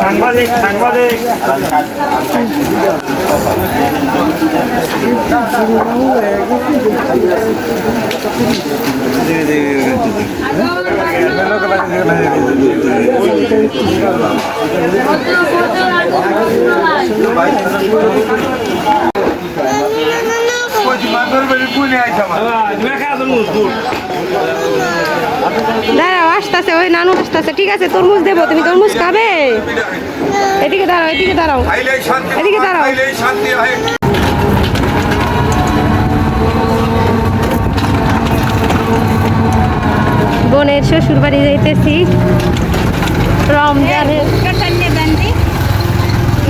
সাংবাদিক সাংবাদিক দাঁড়াও, আসতেছে, ওই নানু আসতেছে। ঠিক আছে, তরমুজ দেবো, তুমি তরমুজ খাবে? এদিকে দাঁড়াও এদিকে দাঁড়াও। এদিকে দাঁড়াও। বোনের শ্বশুর বাড়ি যাইতেছি। রমজানের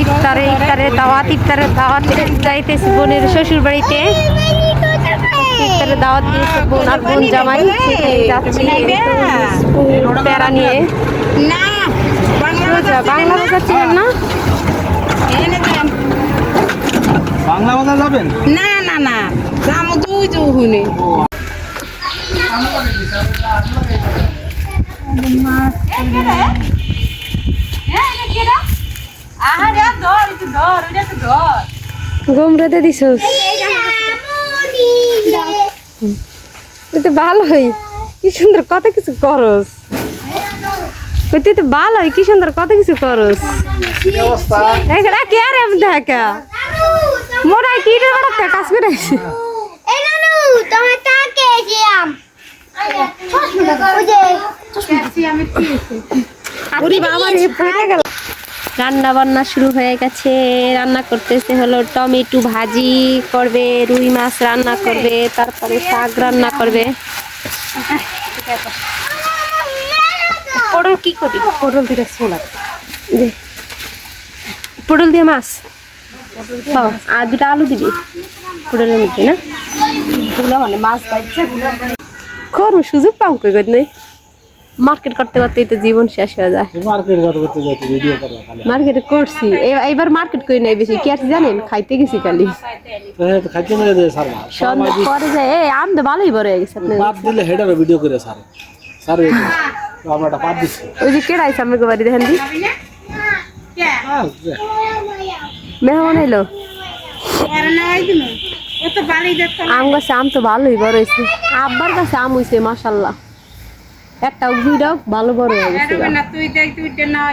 ইফতারে ইফতারে দাওয়াত ইফতারে দাওয়াত যাইতেছি বোনের শ্বশুর বাড়িতে ইফতারে দাওয়াত দিয়েছে বোন আর বোন জামাই যাচ্ছি প্যারা নিয়ে না রোজা বাংলা বোঝাচ্ছিলেন না বাংলা বাজার যাবেন না না না যাম দুই হুনে গম রেঁধে দিছস? তুই তো ভালোই কি সুন্দর কত কিছু করস। তুই তো ভালোই কি সুন্দর কত কিছু করস। কে আর দেখা মোরা কি রে বড় কাজ করে ওরে বাবা রে পড়ে গেল। রান্না বান্না শুরু হয়ে গেছে রান্না করতেছে হলো টমেটো ভাজি করবে রুই মাছ রান্না করবে তারপরে শাক রান্না করবে পটল কি করবি পটল দিয়ে ছোলা পটল দিয়ে মাছ হ্যাঁ, আর দুটা আলু দিবি পটলের মধ্যে না মানে মাছ করব সুযোগ পাও কই কই নেই মার্কেট করতে করতেই তো জীবন শেষ হয়ে যায়। মার্কেট কত করতে যাচ্ছি ভিডিও করব খালি। মার্কেটে করছি। এ- এইবার মার্কেট করি নাই বেশি। কি আছে জানেন? খাইতে গেছি খালি। হ্যাঁ তো খাইতে মেরে দেয় মাস সন্ধ্যা পরে যায়। এই আম তো ভালোই বড় হয়ে গেছে আপনার। বাদ দিলে হেডারও ভিডিও করে সার তো আমরা একটা বাদ দিচ্ছি ওই যে কেডা আইসা আমাকে বাড়ি দেখেন দি হ্যাঁ মেহমান এলো আম গাছে আম তো ভালোই বড় হয়েছে আব্বার কাছে আম হয়েছে মাসাল্লাহ একটা দুইটাও ভালো বড় হয়ে গেছে। না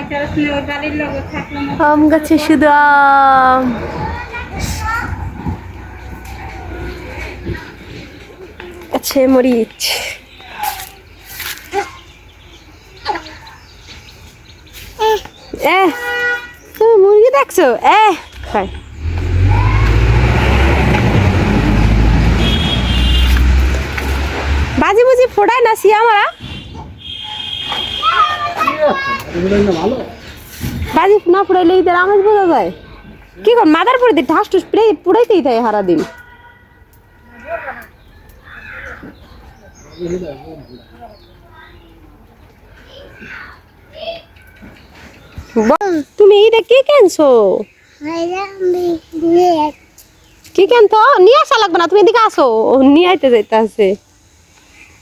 আম গাছে শুধু আম। আছে মরিচ। এ তুমি মুরগি দেখছ? এ খাই। বাজি বুঝি ফোড়ায় না সিয়া মারা ভালো বাজি না ফুড়াইলে ঈদের আমেজ বোঝা যায়। কি কর মাদার ঠাস পুড়াই পুড়াইতেই থাকে তুমি ঈদে কি কেনছো? কি কেনতো? নিয়ে আসা লাগবে না, তুমি এদিকে আসো। নিয়ে আইতে যাইতে আছে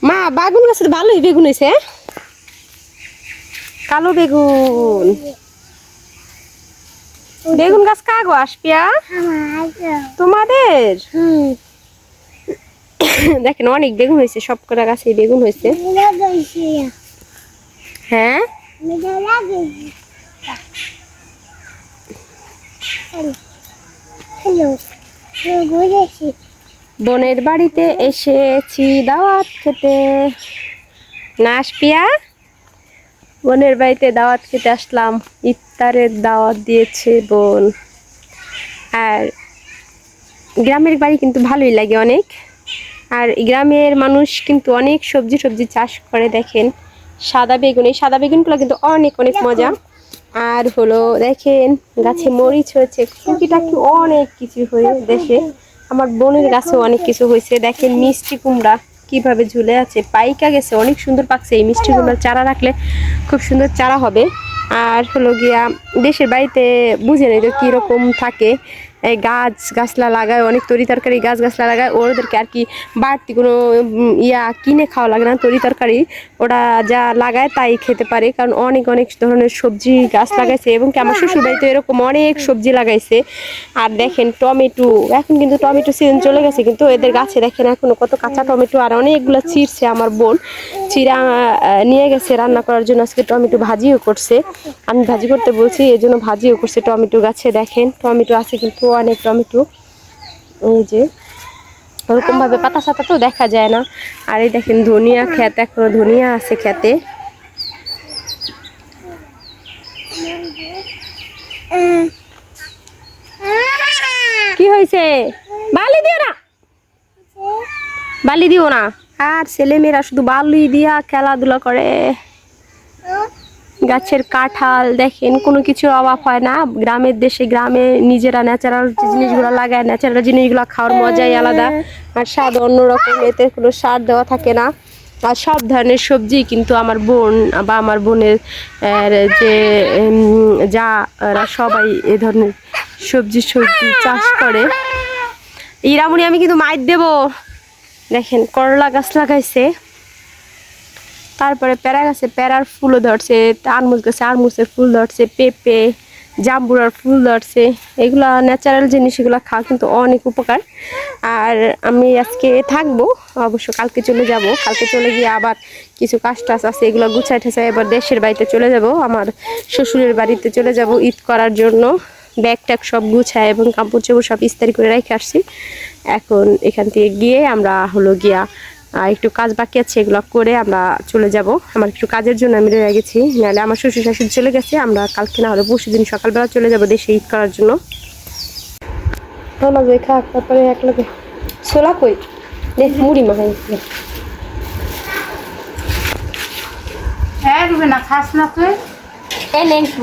মা, বাগুন গাছে ভালোই বেগুন হয়েছে কালো বেগুন। বেগুন গাছ কাগো আসপিয়া? তোমাদের? দেখেন, অনেক বেগুন হয়েছে, সব কটা গাছে বেগুন হয়েছে। হ্যাঁ? বোনের বাড়িতে এসেছি দাওয়াত খেতে। না, আসপিয়া? বোনের বাড়িতে দাওয়াত খেতে আসলাম। ইফতারের দাওয়াত দিয়েছে বোন। আর গ্রামের বাড়ি কিন্তু ভালোই লাগে অনেক। আর গ্রামের মানুষ কিন্তু অনেক সবজি সবজি চাষ করে দেখেন। সাদা বেগুন এই সাদা বেগুনগুলো কিন্তু অনেক অনেক মজা। আর হলো দেখেন গাছে মরিচ হয়েছে টুকিটাকি অনেক কিছু হয়ে দেশে আমার বোনের গাছেও অনেক কিছু হয়েছে দেখেন মিষ্টি কুমড়া। কীভাবে ঝুলে আছে, পাইকা গেছে, অনেক সুন্দর পাকছে। এই মিষ্টি কুমড়ার চারা রাখলে খুব সুন্দর চারা হবে। আর হলো গিয়া দেশের বাড়িতে বুঝে নেই তো কীরকম থাকে। এই গাছ গাছলা লাগায়, অনেক তরি তরকারি গাছ গাছলা লাগায়, ওদেরকে আর কি বাড়তি কোনো ইয়া কিনে খাওয়া লাগে না। তরি তরকারি ওরা যা লাগায় তাই খেতে পারে, কারণ অনেক অনেক ধরনের সবজি গাছ লাগাইছে এবং কি আমার শ্বশুর বাড়িতে এরকম অনেক সবজি লাগাইছে। আর দেখেন টমেটো, এখন কিন্তু টমেটো সিজন চলে গেছে, কিন্তু এদের গাছে দেখেন এখনও কত কাঁচা টমেটো আর অনেকগুলো চিরছে আমার বোন। চিরা নিয়ে গেছে রান্না করার জন্য, আজকে টমেটো ভাজিও করছে। আমি ভাজি করতে বলছি এই জন্য ভাজিও করছে টমেটো গাছে। দেখেন টমেটো আছে কিন্তু অনেক টমেটো এই যে, ওরকম ভাবে পাতা সাতা তো দেখা যায় না। আর এই দেখেন ধনিয়া খেত এখনও ধনিয়া আছে খেতে কি হয়েছে? বালি দিও না। বালি দিও না। আর ছেলে মেয়েরা শুধু বালি দিয়া খেলাধুলা করে। গাছের কাঁঠাল, দেখেন, কোনো কিছুর অভাব হয় না। গ্রামের দেশে, গ্রামে নিজেরা ন্যাচারাল জিনিসগুলো লাগায় ন্যাচারাল জিনিসগুলো খাওয়ার মজাই আলাদা। আর স্বাদ অন্যরকম এতে কোনো সার দেওয়া থাকে না। আর সব ধরনের সবজি কিন্তু আমার বোন বা আমার বোনের যে যা সবাই এ ধরনের সবজি সবজি চাষ করে। ইরামুনি, আমি কিন্তু মাইর দেবো। দেখেন, করলা গাছ লাগাইছে। তারপরে প্যারা গাছে প্যারার ফুলও ধরছে আরমুজ গাছে আরমুজের ফুল ধরছে, পেঁপে, জাম্বুরার ফুল ধরছে। এগুলা ন্যাচারাল জিনিস, এগুলো খাওয়া কিন্তু অনেক উপকার। আর আমি আজকে থাকব, অবশ্য কালকে চলে যাব। কালকে চলে গিয়ে আবার কিছু কাজ টাজ আছে, এগুলো গুছাই ঠেছাই এবার দেশের বাড়িতে চলে যাব। আমার শ্বশুরের বাড়িতে চলে যাব ঈদ করার জন্য। ব্যাগ ট্যাগ সব গুছায় এবং কাপড় চোপড় সব ইস্তারি করে রেখে আসছি। এখন এখান থেকে গিয়ে আমরা হলো গিয়া আহ, একটু কাজ বাকি আছে এগুলো করে আমরা চলে যাব। আমার একটু কাজের জন্য আমি রয়ে গেছি নাহলে আমার শ্বশুর শাশুড়ি চলে গেছে আমরা কালকে না হলে পরশু দিন সকালবেলা চলে যাব দেশে ঈদ করার জন্য। না যাই খাক তারপরে এক লগে। ছোলা কই? দেখ মুড়ি মাখাই। হ্যাঁ রুবে না খাস না তুই? একটু